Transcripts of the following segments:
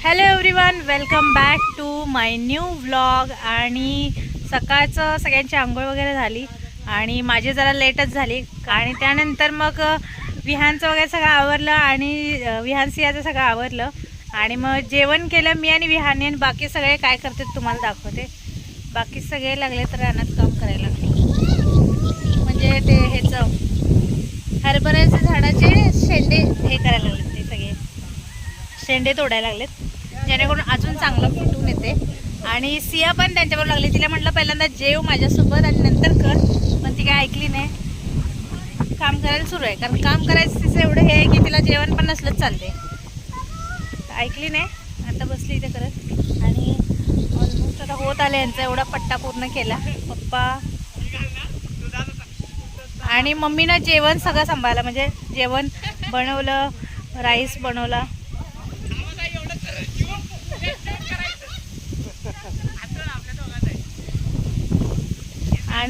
Hello everyone welcome back to my new vlog आणि सकाळचं सगळ्यांची आंघोळ वगैरे झाली आणि माझी जरा लेटच झाली. आणि त्यानंतर मग विहानचं वगैरे सगळं आवरलं आणि विहान सियाचं सगळं आवरलं. आणि मग जेवण केलं मी आणि विहाने आणि बाकी सगळे काय करतात तुम्हाला दाखवते. बाकी सगळे लागले तर रानात काम करायला. म्हणजे ते ह्याचं हरभऱ्याच्या झाडाचे शेंडे हे करायला लागले ते सगळे. शेंडे तोडायला लागलेत. जेणेकरून अजून चांगलं फुटून येते. आणि सिया पण त्यांच्यावर लागली. तिला म्हटलं पहिल्यांदा जेव माझ्यासोबत आणि नंतर कर. पण ती काय ऐकली नाही. काम करायला सुरू आहे. कारण काम करायचं तिचं एवढं हे आहे की तिला जेवण पण नसलंच चालते. ऐकली नाही. आता बसली इथे करत. आणि ऑलमोस्ट आता होत आले यांचा. एवढा पट्टा पूर्ण केला. पप्पा. आणि मम्मीनं जेवण सगळं सांभाळलं. म्हणजे जेवण बनवलं राईस बनवला.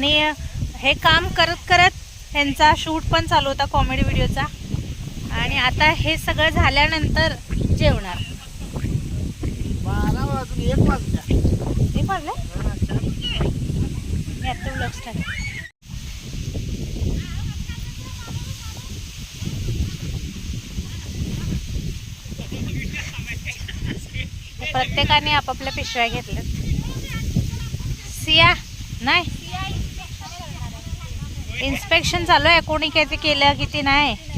आणि हे काम करत करत ह्यांचा शूट पण चालू होता कॉमेडी व्हिडिओचा आणि आता हे सगळं झाल्यानंतर जेवणार. बारा वाजून एक वाजल्या म्हणलं मी आता लक्ष टाकेन प्रत्येकाने आपापल्या पिशव्या घेतल्यात. सिया नाही. इन्स्पेक्शन चालू आहे. कोणी किती केलं किती नाही. नाही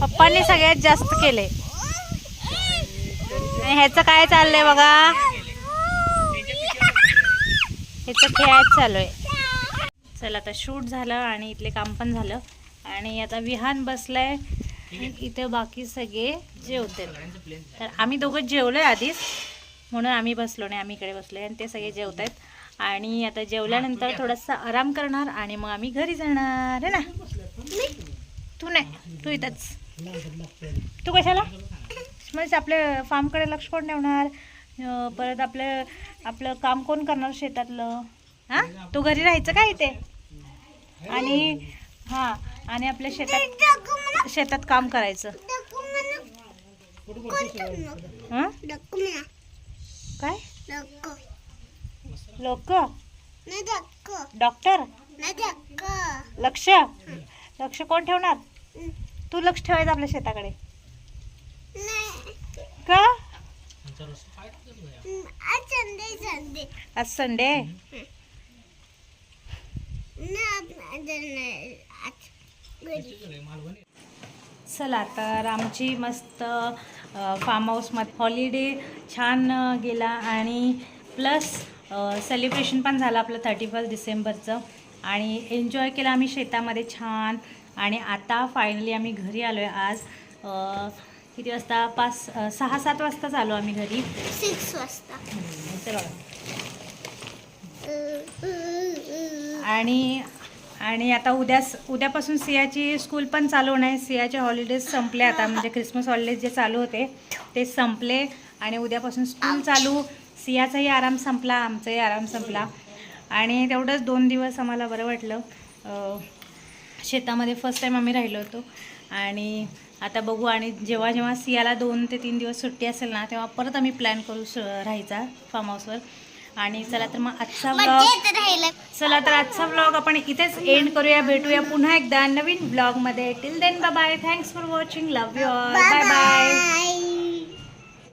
पप्पांनी सगळ्यात जास्त केले. ह्याचं काय चाललंय बघा? ह्याचं खेळायच चालू आहे. चला आता शूट झालं आणि इथले काम पण झालं. आणि आता विहान बसलंय. इथे बाकी सगळे जेवते तर आम्ही दोघं जेवलोय आधीच. म्हणून आम्ही बसलो नाही आम्ही इकडे बसलोय आणि ते सगळे जेवत आहेत आणि आता जेवल्यानंतर थोडासा आराम करणार आणि मग आम्ही घरी जाणार आहे ना? तू नाही तू इथंच. तू कशाला? म्हणजे आपल्या फार्मकडे लक्ष कोण ठेवणार? परत आपलं आपलं काम कोण करणार शेतातलं? हां? तू घरी राहायचं का इथे? आणि हां आणि आपल्या शेतात शेतात काम करायचं. हां? काय? लोक? डॉक्टर? लक्ष? लक्ष कोण ठेवणार? तू लक्ष ठेवायचं आपल्या शेताकडे. का? आज संडे चला तर आमची मस्त फार्म हाऊसमध्ये हॉलिडे छान गेला आणि प्लस सेलिब्रेशन पण झालं आपलं थर्टी फर्स्ट डिसेंबरचं. आणि एन्जॉय केलं आम्ही शेतामध्ये छान. आणि आता फायनली आम्ही घरी आलो आहे आज किती वाजता? पाच सहा सात वाजताच आलो आम्ही घरी. सिक्स वाजता. आणि आणि आता उद्या उद्यापासून सियाची स्कूल पण चालू होणार आहे. सियाचे हॉलिडेज संपले आता. म्हणजे क्रिसमस हॉलिडेज जे चालू होते ते संपले. आणि उद्यापासून स्कूल चालू. सियाचाही आराम संपला आमचाही आराम संपला. आणि तेवढंच दोन दिवस आम्हाला बरं वाटलं. शेतामध्ये फर्स्ट टाईम आम्ही राहिलो होतो. आणि आता बघू. आणि जेव्हा जेव्हा सियाला दोन ते तीन दिवस सुट्टी असेल ना तेव्हा परत आम्ही प्लॅन करू स राहायचा फार्म हाऊसवर आणि चला तर मग आजचा ब्लॉग चला तर आजचा ब्लॉग आपण इथेच एंड करूया. भेटूया पुन्हा एकदा नवीन ब्लॉगमध्ये till then bye thanks for watching love you all bye bye